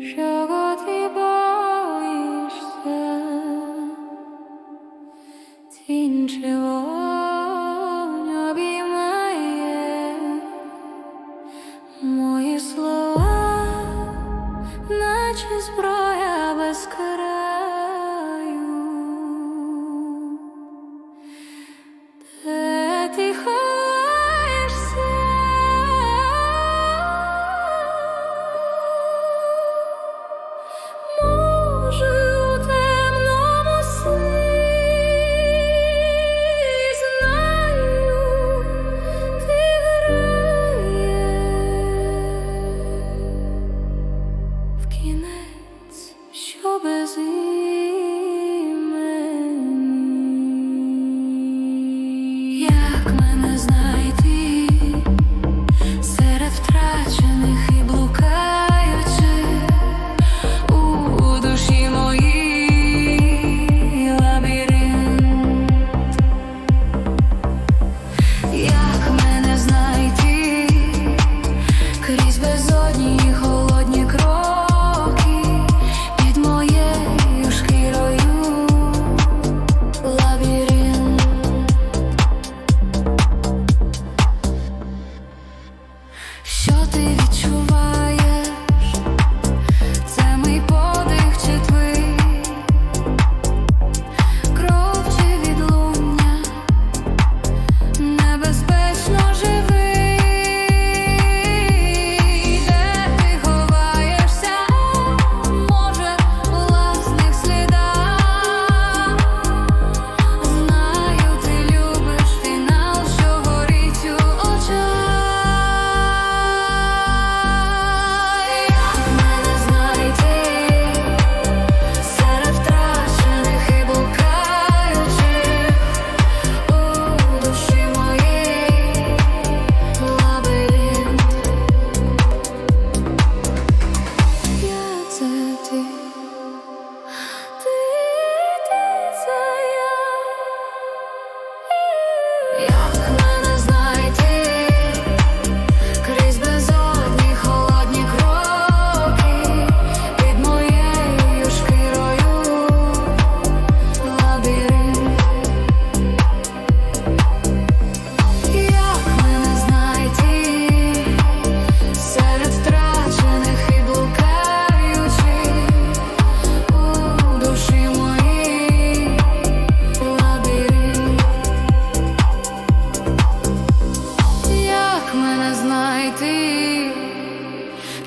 чого ти боїшся, тінь червонь обіймає мої слова, наче зброя.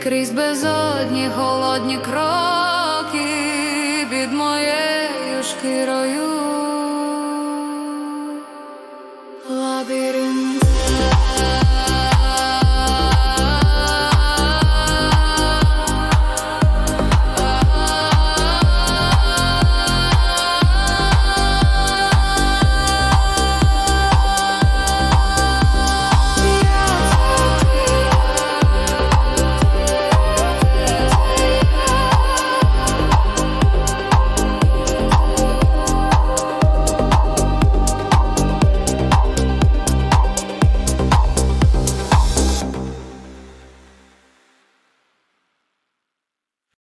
крізь безодні холодні кроки під моєю шкірою.